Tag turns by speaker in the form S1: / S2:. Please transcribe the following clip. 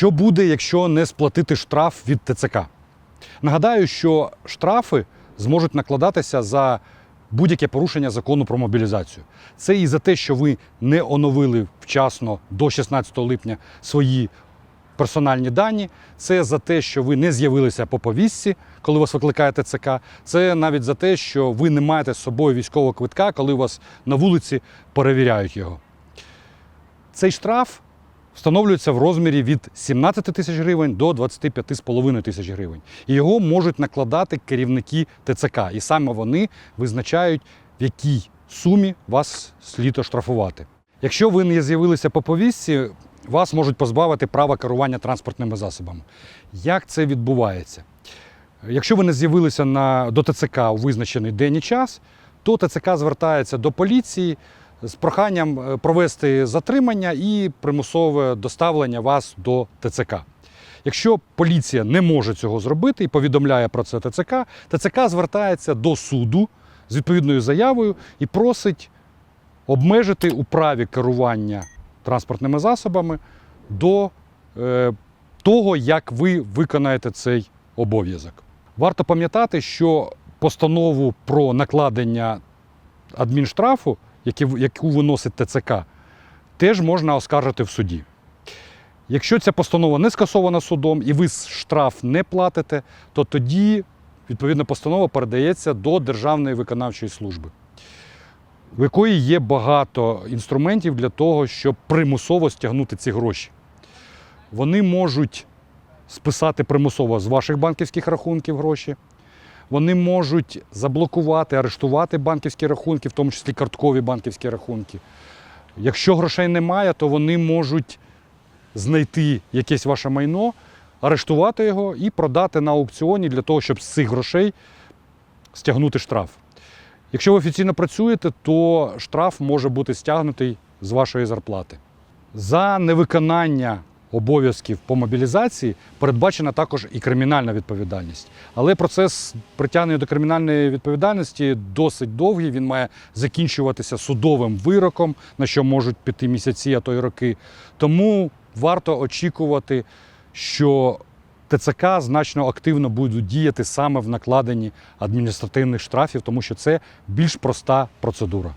S1: Що буде, якщо не сплатити штраф від ТЦК? Нагадаю, що штрафи зможуть накладатися за будь-яке порушення закону про мобілізацію. Це і за те, що ви не оновили вчасно до 16 липня свої персональні дані, це за те, що ви не з'явилися по повістці, коли вас викликає ТЦК. Це навіть за те, що ви не маєте з собою військового квитка, коли вас на вулиці перевіряють його. Цей штраф встановлюється в розмірі від 17 тисяч гривень до 25,5 тисяч гривень. І його можуть накладати керівники ТЦК. І саме вони визначають, в якій сумі вас слід оштрафувати. Якщо ви не з'явилися по повістці, вас можуть позбавити права керування транспортними засобами. Як це відбувається? Якщо ви не з'явилися на, до ТЦК у визначений день і час, то ТЦК звертається до поліції з проханням е, провести затримання і примусове доставлення вас до ТЦК. Якщо поліція не може цього зробити і повідомляє про це ТЦК, ТЦК звертається до суду з відповідною заявою і просить обмежити у праві керування транспортними засобами до е, того, як ви виконаєте цей обов'язок. Варто пам'ятати, що постанову про накладення адмінштрафу, яку виносить ТЦК, теж можна оскаржити в суді. Якщо ця постанова не скасована судом і ви штраф не платите, то тоді відповідна постанова передається до Державної виконавчої служби, в якої є багато інструментів для того, щоб примусово стягнути ці гроші. Вони можуть списати примусово з ваших банківських рахунків гроші. Вони можуть заблокувати, арештувати банківські рахунки, в тому числі карткові банківські рахунки. Якщо грошей немає, то вони можуть знайти якесь ваше майно, арештувати його і продати на аукціоні для того, щоб з цих грошей стягнути штраф. Якщо ви офіційно працюєте, то штраф може бути стягнутий з вашої зарплати. За невиконання обов'язків по мобілізації передбачена також і кримінальна відповідальність. Але процес притягнення до кримінальної відповідальності досить довгий. Він має закінчуватися судовим вироком, на що можуть піти місяці, а то й роки. Тому варто очікувати, що ТЦК значно активно будуть діяти саме в накладенні адміністративних штрафів, тому що це більш проста процедура.